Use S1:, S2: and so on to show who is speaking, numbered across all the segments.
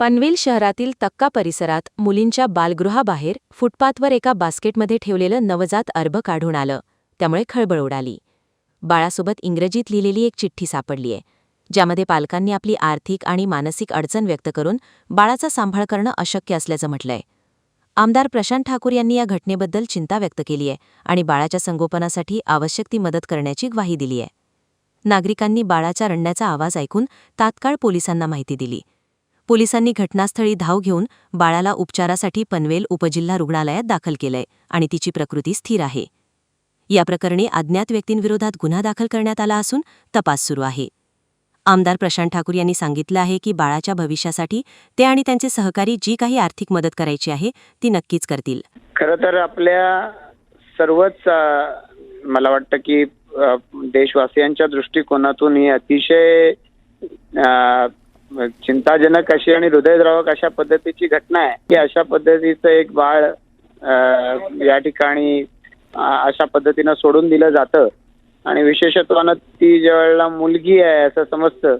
S1: पनवेल शहरातील तक्का परिसरात मुलींच्या बालगृहाबाहेर फुटपाथवर एका बास्केटमध्ये ठेवलेलं नवजात अर्भ काढून आलं. त्यामुळे खळबळ उडाली. बाळासोबत इंग्रजीत लिहिलेली एक चिठ्ठी सापडलीय ज्यामध्ये पालकांनी आपली आर्थिक आणि मानसिक अडचण व्यक्त करून बाळाचा सांभाळ करणं अशक्य असल्याचं म्हटलंय. आमदार प्रशांत ठाकूर यांनी या घटनेबद्दल चिंता व्यक्त केलीय आणि बाळाच्या संगोपनासाठी आवश्यक ती मदत करण्याची ग्वाही दिलीय. नागरिकांनी बाळाच्या रडण्याचा आवाज ऐकून तात्काळ पोलिसांना माहिती दिली. पोलिसांनी घटनास्थळी धाव घेऊन बाळाला उपचारासाठी पनवेल उपजिल्हा रुग्णालयात दाखल केलंय आणि तिची प्रकृती स्थिर आहे. या प्रकरणी अज्ञात व्यक्तींविरोधात गुन्हा दाखल करण्यात आला असून तपास सुरू आहे. आमदार प्रशांत ठाकूर यांनी सांगितलं आहे की बाळाच्या भविष्यासाठी ते आणि त्यांचे सहकारी जी काही आर्थिक मदत करायची आहे ती नक्कीच करतील.
S2: खरं तर आपल्या सर्वच मला वाटतं की देशवासियांच्या दृष्टिकोनातून ही अतिशय चिंताजनक अशी आणि हृदयद्रावक अशा पद्धतीची घटना आहे की अशा पद्धतीचं एक बाळ या ठिकाणी अशा पद्धतीनं सोडून दिलं जातं. आणि विशेषत्वानं ती ज्या वेळेला मुलगी आहे असं समजतं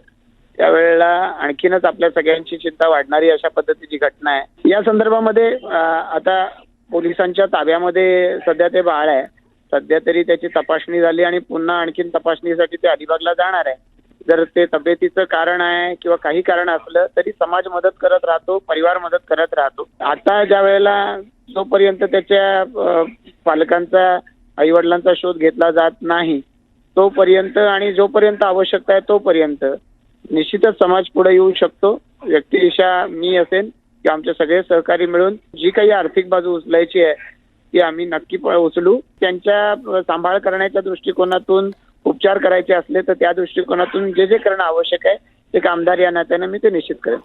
S2: त्यावेळेला आणखीनच आपल्या सगळ्यांची चिंता वाढणारी अशा पद्धतीची घटना आहे. या संदर्भामध्ये आता पोलिसांच्या ताब्यामध्ये सध्या ते बाळ आहे. सध्या तरी त्याची तपासणी झाली आणि पुन्हा आणखीन तपासणीसाठी ते अलिबागला जाणार आहे. जर ते तब्येतीचं कारण आहे किंवा काही कारण असलं तरी समाज मदत करत राहतो परिवार मदत करत राहतो. आता ज्या वेळेला जोपर्यंत त्याच्या पालकांचा आई वडिलांचा शोध घेतला जात नाही तोपर्यंत आणि जोपर्यंत आवश्यकता आहे तोपर्यंत निश्चितच समाज पुढे येऊ शकतो. व्यक्तिशा मी असेल किंवा आमचे सगळे सहकारी मिळून जी काही आर्थिक बाजू उचलायची आहे ती आम्ही नक्की उचलू. त्यांच्या सांभाळ करण्याच्या दृष्टिकोनातून उपचार करायचे असले तर त्या दृष्टिकोनातून जे जे करणं आवश्यक आहे ते कामदार या नात्यानं मी ते निश्चित करेन.